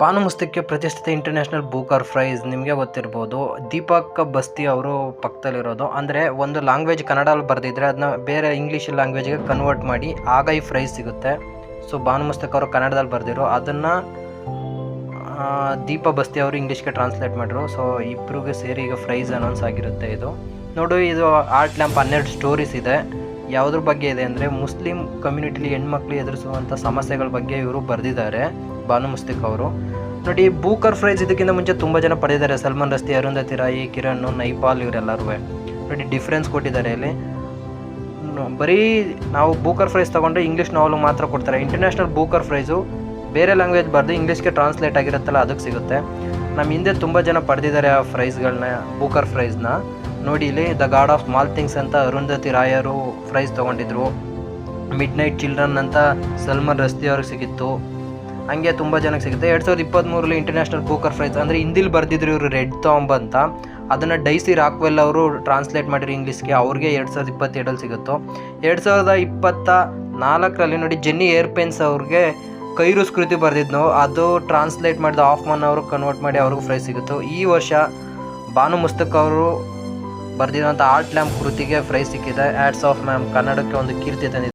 ಭಾನು ಮುಸ್ತಕ್ಕೆ ಪ್ರತಿಷ್ಠಿತ international Booker prize ನಿಮಗೆ ಗೊತ್ತಿರ್ಬೋದು. ದೀಪಕ್ ಬಸ್ತಿ ಅವರು ಪಕ್ಕದಲ್ಲಿರೋದು. ಅಂದರೆ ಒಂದು ಲ್ಯಾಂಗ್ವೇಜ್ ಕನ್ನಡಲ್ಲಿ ಬರೆದಿದ್ರೆ ಅದನ್ನ ಬೇರೆ ಇಂಗ್ಲೀಷ್ ಲ್ಯಾಂಗ್ವೇಜ್ಗೆ ಕನ್ವರ್ಟ್ ಮಾಡಿ ಆಗ ಈ ಪ್ರೈಸ್ ಸಿಗುತ್ತೆ. ಸೊ ಭಾನುಮಸ್ತಕ್ ಅವರು ಕನ್ನಡದಲ್ಲಿ ಬರೆದಿರೋ ಅದನ್ನು ದೀಪ ಬಸ್ತಿ ಅವರು ಇಂಗ್ಲೀಷ್ಗೆ ಟ್ರಾನ್ಸ್ಲೇಟ್ ಮಾಡಿದ್ರು. ಸೊ ಇಬ್ಬರಿಗೆ ಸೇರಿ ಈಗ ಪ್ರೈಸ್ ಅನೌನ್ಸ್ ಆಗಿರುತ್ತೆ ಇದು. ನೋಡು, ಇದು ಆರ್ಟ್ ಲ್ಯಾಂಪ್ ಹನ್ನೆರಡು ಸ್ಟೋರೀಸ್ ಇದೆ. ಯಾವುದ್ರ ಬಗ್ಗೆ ಇದೆ ಅಂದರೆ ಮುಸ್ಲಿಂ ಕಮ್ಯುನಿಟಿಲಿ ಹೆಣ್ಮಕ್ಳು ಎದುರಿಸುವಂಥ ಸಮಸ್ಯೆಗಳ ಬಗ್ಗೆ ಇವರು ಬರೆದಿದ್ದಾರೆ, ಭಾನು ಮುಸ್ತಿಕ್ ಅವರು. ನೋಡಿ, ಬೂಕರ್ ಫ್ರೈಸ್ ಇದಕ್ಕಿಂತ ಮುಂಚೆ ತುಂಬ ಜನ ಪಡೆದಿದ್ದಾರೆ. ಸಲ್ಮಾನ್ ರಸ್ತಿ, ಅರುಂಧತಿ ರಾಯಿ, ಕಿರಣ್, ನೈಪಾಲ್ ಇವರೆಲ್ಲರೂ ನೋಡಿ ಡಿಫ್ರೆನ್ಸ್ ಕೊಟ್ಟಿದ್ದಾರೆ ಇಲ್ಲಿ. ಬರೀ ನಾವು ಬೂಕರ್ ಫ್ರೈಸ್ ತೊಗೊಂಡ್ರೆ ಇಂಗ್ಲೀಷ್ ನಾವಲು ಮಾತ್ರ ಕೊಡ್ತಾರೆ. ಇಂಟರ್ನ್ಯಾಷನಲ್ ಬೂಕರ್ ಫ್ರೈಸು ಬೇರೆ ಲ್ಯಾಂಗ್ವೇಜ್ ಬರೆದು ಇಂಗ್ಲೀಷ್ಗೆ ಟ್ರಾನ್ಸ್ಲೇಟ್ ಆಗಿರುತ್ತಲ್ಲ, ಅದಕ್ಕೆ ಸಿಗುತ್ತೆ. ನಮ್ಮ ಹಿಂದೆ ತುಂಬ ಜನ ಪಡೆದಿದ್ದಾರೆ ಆ ಫ್ರೈಸ್ಗಳನ್ನ, ಬೂಕರ್ ಪ್ರೈಸ್ನ ನೋಡಿ ಇಲ್ಲಿ the god of small things ಅಂತ ಅರುಂಧತಿ ರಾಯರು ಪ್ರೈಸ್ ತೊಗೊಂಡಿದ್ರು. ಮಿಡ್ ನೈಟ್ ಚಿಲ್ಡ್ರನ್ ಅಂತ ಸಲ್ಮಾನ್ ರಸ್ತಿ ಅವ್ರಿಗೆ ಸಿಗಿತ್ತು. ಹಂಗೆ ತುಂಬ ಜನಕ್ಕೆ ಸಿಗುತ್ತೆ. ಎರಡು ಸಾವಿರದ ಇಪ್ಪತ್ತ್ಮೂರಲ್ಲಿ ಇಂಟರ್ನ್ಯಾಷನಲ್ ಬೂಕರ್ ಪ್ರೈಸ್ ಅಂದರೆ ಹಿಂದಿಲಿ ಬರೆದಿದ್ರು ಇವರು ರೆಡ್ ತಾಂಬ್ ಅಂತ. ಅದನ್ನು ಡೈಸಿ ರಾಕ್ವೆಲ್ ಅವರು ಟ್ರಾನ್ಸ್ಲೇಟ್ ಮಾಡಿರೋ ಇಂಗ್ಲೀಷ್ಗೆ ಅವ್ರಿಗೆ ಎರಡು ಸಾವಿರದ ಇಪ್ಪತ್ತೆರಡಲ್ಲಿ ಸಿಗುತ್ತೋ. ಎರಡು ಸಾವಿರದ ಇಪ್ಪತ್ತ ನಾಲ್ಕರಲ್ಲಿ ನೋಡಿ ಜೆನ್ನಿ ಏರ್ಪೆನ್ಸ್ ಅವ್ರಿಗೆ ಕೈರು ಸ್ಕೃತಿ ಬರೆದಿದ್ನು, ಅದು ಟ್ರಾನ್ಸ್ಲೇಟ್ ಮಾಡಿದ ಆಫ್ ಮನ್ ಅವರು ಕನ್ವರ್ಟ್ ಮಾಡಿ ಅವ್ರಿಗೂ ಪ್ರೈಸ್ ಸಿಗುತ್ತೋ. ಈ ವರ್ಷ ಭಾನು ಮುಸ್ತಕ್ ಅವರು ಬರೆದಿರುವಂಥ ಆರ್ಟ್ ಲ್ಯಾಂಪ್ ಕೃತಿಗೆ ಪ್ರೈಸ್ ಸಿಕ್ಕಿದೆ. ಆ್ಯಡ್ಸ್ ಆಫ್ ಮ್ಯಾಮ್ ಕನ್ನಡಕ್ಕೆ ಒಂದು ಕೀರ್ತಿ ತಂದಿದೆ.